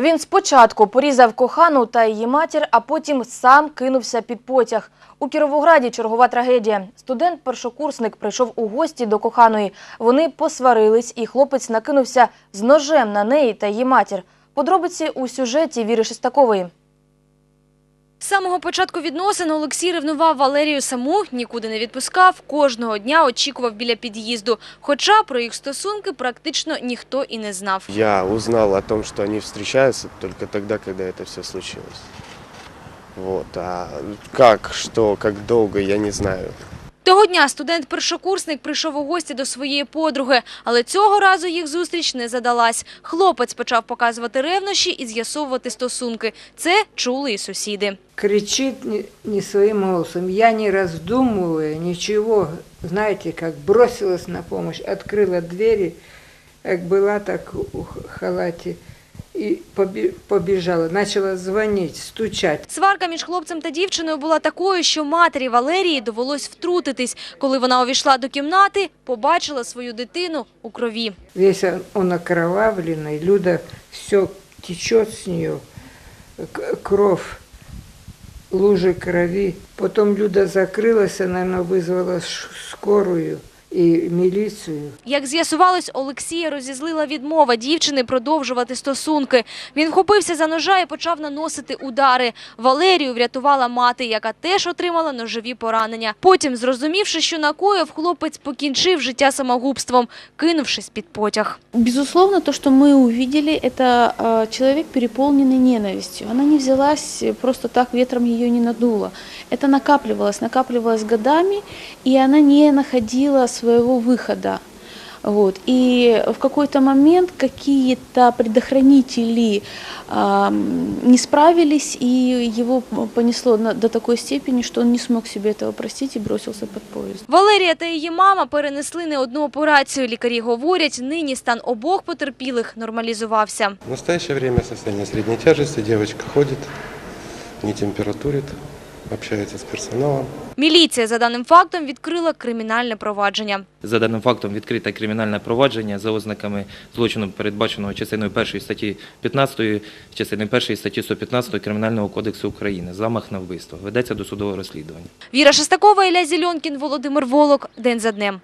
Він спочатку порізав кохану та її матір, а потім сам кинувся під потяг. У Кіровограді чергова трагедія. Студент-першокурсник прийшов у гості до коханої. Вони посварились, і хлопець накинувся з ножем на неї та її матір. Подробиці у сюжеті Віри Шестакової. З самого початку відносин Олексій ревнував Валерію саму, нікуди не відпускав, кожного дня очікував біля під'їзду. Хоча про їх стосунки практично ніхто і не знав. Я узнал о том, что они встречаются только тогда, когда это все случилось. Вот. А как, что, как долго, я не знаю. Того дня студент-першокурсник прийшов у гості до своєї подруги, але цього разу їх зустріч не задалась. Хлопець почав показувати ревнощі і з'ясовувати стосунки. Це чули і сусіди. кричит не, не своим голосом. Я не раздумывая ничего, знаете, как бросилась на помощь, открыла двери, как была так у х- халате, и поби- побежала, начала звонить, стучать. Сварка між хлопцем та дівчиною була такою, що матері Валерії довелось втрутитись. Коли вона увійшла до кімнати, побачила свою дитину у крові. Весь он, он окровавленный, Люда все течет с нее, к- кровь, лужи крови. Потом Люда закрылась, она, наверное, вызвала ш- скорую и милицию. Як з'ясувалось, Олексія розізлила відмова дівчини продовжувати стосунки. Він вхопився за ножа і почав наносити удари. Валерію врятувала мати, яка теж отримала ножові поранення. Потім, зрозумівши, що накоїв, хлопець покінчив життя самогубством, кинувшись під потяг. Безусловно, то, что мы увидели, это э, человек, переполненный ненавистью. Она не взялась э, просто так, ветром ее не надуло. Это накапливалось, накапливалось годами, и она не находила своего выхода. Вот. И в какой-то момент какие-то предохранители ам, не справились, и его понесло на- до такой степени, что он не смог себе этого простить и бросился под поезд. Валерія та її мама перенесли не одну операцію. Лікарі говорять, нині стан обох потерпілих нормалізувався. В настоящее время состояние средней тяжести. Девочка ходит, не температурит, общается з персоналом. Міліція за даним фактом відкрила кримінальне провадження. За даним фактом відкрите кримінальне провадження за ознаками злочину, передбаченого частиною 1 статті 15, частиною 1 статті 115 Кримінального кодексу України. Замах на вбивство. Ведеться досудове розслідування. Віра Шестакова, Ілля Зільонкін, Володимир Волок. День за днем.